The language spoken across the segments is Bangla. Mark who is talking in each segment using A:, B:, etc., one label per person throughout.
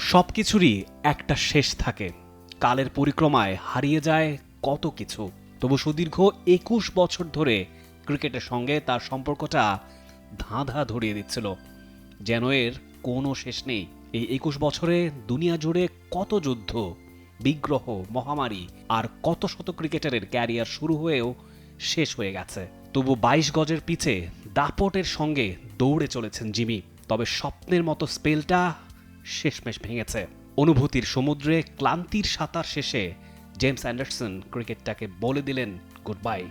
A: সব কিছুরই একটা শেষ থাকে। কালের পরিক্রমায় হারিয়ে যায় কত কিছু। তবু সুদীর্ঘ একুশ বছর ধরে ক্রিকেটের সঙ্গে তার সম্পর্কটা ধাঁধা ধরিয়ে দিচ্ছিল। যেন এর কোনো শেষ নেই। এই একুশ বছরে দুনিয়া জুড়ে কত যুদ্ধ, বিগ্রহ, মহামারী আর কত শত ক্রিকেটারের ক্যারিয়ার শুরু হয়েও শেষ হয়ে গেছে। তবু বাইশ গজের পিছে দাপটের সঙ্গে দৌড়ে চলেছেন জিমি। তবে স্বপ্নের মতো স্পেলটা শেষমেশ ভেঙেছে। অনুভূতির সমুদ্রে ক্লান্তির সাঁতার শেষে জেমস অ্যান্ডারসন ক্রিকেটটাকে বলে দিলেন গুড বাই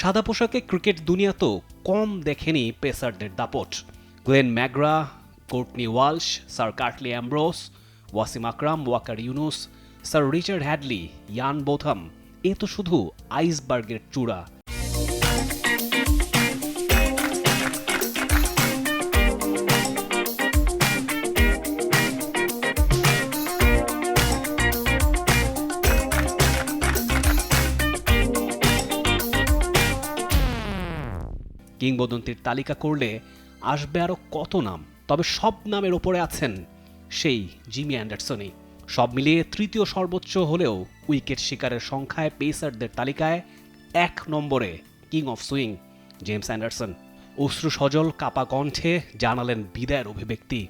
A: সাদা পোশাকে ক্রিকেট দুনিয়া তো কম দেখেনি পেসারদের দাপট। Glenn McGrath, Courtney Walsh, sir Curtly Ambrose, Wasim Akram, Waqar Younis, sir Richard Hadlee, Ian Botham, এ তো শুধু আইসবার্গের চূড়া। কিংবদন্তির তালিকা করলে আসবে আরও কত নাম? তবে সব নামের ওপরে আছেন সেই জিমি অ্যান্ডারসনই। সব মিলিয়ে তৃতীয় সর্বোচ্চ হলেও উইকেট শিকারের সংখ্যায় পেসারদের তালিকায় এক নম্বরে king of swing, James Anderson. অশ্রু সজল, কাপা কণ্ঠে জানালেন বিদায়ের অভিব্যক্তি।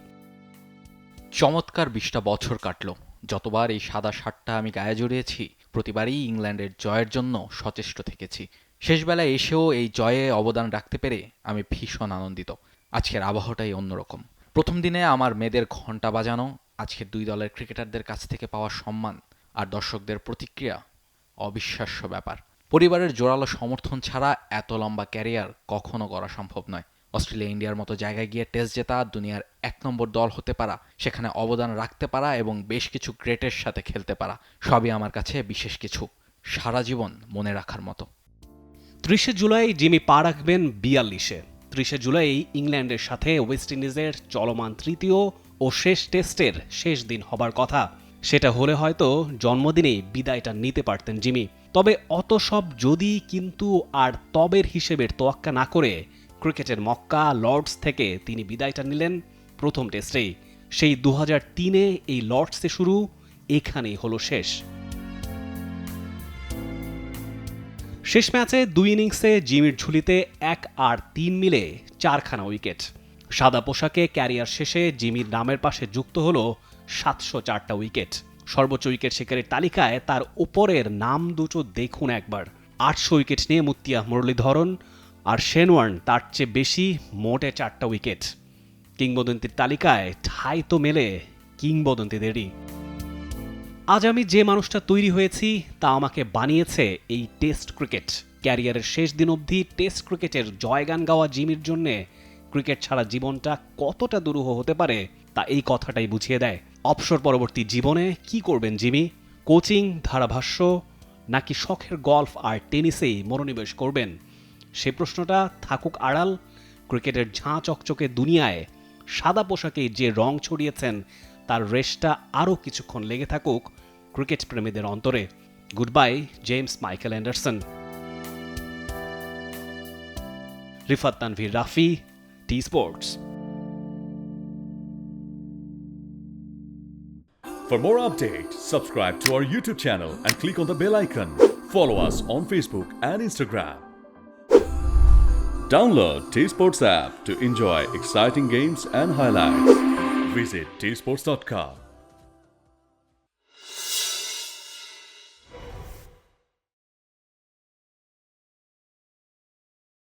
B: চমৎকার বিশটা বছর কাটল। যতবার এই সাদা শার্টটা আমি গায়ে জড়িয়েছি, প্রতিবারই ইংল্যান্ডের জয়ের জন্য সচেষ্ট থেকেছি। শেষবেলায় এসেও এই জয়ে অবদান রাখতে পেরে আমি ভীষণ আনন্দিত। আজকের আবহাওয়াটাই অন্যরকম। প্রথম দিনে আমার মেয়েদের ঘণ্টা বাজানো, আজকের দুই দলের ক্রিকেটারদের কাছ থেকে পাওয়া সম্মান আর দর্শকদের প্রতিক্রিয়া অবিশ্বাস্য ব্যাপার। পরিবারের জোরালো সমর্থন ছাড়া এত লম্বা ক্যারিয়ার কখনো করা সম্ভব নয়। অস্ট্রেলিয়া ইন্ডিয়ার মতো জায়গায় গিয়ে টেস্ট জেতা, দুনিয়ার এক নম্বর দল হতে পারা, সেখানে অবদান রাখতে পারা এবং বেশ কিছু গ্রেটের সাথে খেলতে পারা, সবই আমার কাছে বিশেষ কিছু। সারা জীবন মনে রাখার মতো।
A: ত্রিশে জুলাই জিমি পা রাখবেন বিয়াল্লিশে। ত্রিশে জুলাই ইংল্যান্ডের সাথে ওয়েস্ট ইন্ডিজের চলমান তৃতীয় ও শেষ টেস্টের শেষ দিন হবার কথা। সেটা হলে হয়তো জন্মদিনেই বিদায়টা নিতে পারতেন জিমি। তবে অত সব যদি কিন্তু আর তবের হিসেবের তোয়াক্কা না করে ক্রিকেটের মক্কা লর্ডস থেকে তিনি বিদায়টা নিলেন প্রথম টেস্টেই। সেই দু তিনে এই লর্ডসে শুরু, এখানেই হলো শেষ। শেষ ম্যাচে দুই ইনিংসে জিমির ঝুলিতে এক আর তিন মিলে চারখানা উইকেট। সাদা পোশাকে ক্যারিয়ার শেষে জিমির নামের পাশে যুক্ত হল সাতশো চারটা উইকেট। সর্বোচ্চ উইকেট শিকারের তালিকায় তার উপরের নাম দুটো দেখুন একবার। আটশো উইকেট নিয়ে মুতিয়া মুরলীধরন আর শেনওয়ার্ন তার চেয়ে বেশি মোটে চারটা উইকেট। কিংবদন্তির তালিকায় ঠাই তো মেলে কিংবদন্তিদেরই। আজ আমি যে মানুষটা তৈরি হয়েছি, তা আমাকে বানিয়েছে এই টেস্ট ক্রিকেট। ক্যারিয়ারের শেষ দিন অবধি টেস্ট ক্রিকেটের জয়গান গাওয়া জিমির জন্য ক্রিকেট ছাড়া জীবনটা কতটা দুরূহ হতে পারে, তা এই কথাটাই বুঝিয়ে দেয়। অবসর পরবর্তী জীবনে কি করবেন জিমি? কোচিং, ধারাভাষ্য, নাকি শখের গল্ফ আর টেনিসেই মনোনিবেশ করবেন? সে প্রশ্নটা থাকুক আড়াল। ক্রিকেটের ঝাঁ চকচকে দুনিয়ায় সাদা পোশাকে যে রং ছড়িয়েছেন তার রেশটা আরও কিছুক্ষণ লেগে থাকুক ক্রিকেট প্রেমীদের অন্তরে good bye James Michael Anderson Rifat Tanvir Rafi T sports
C: For more updates, subscribe to our YouTube channel and click on the bell icon. Follow us on Facebook and Instagram. Download T Sports app to enjoy exciting games and highlights. Visit tsports.com.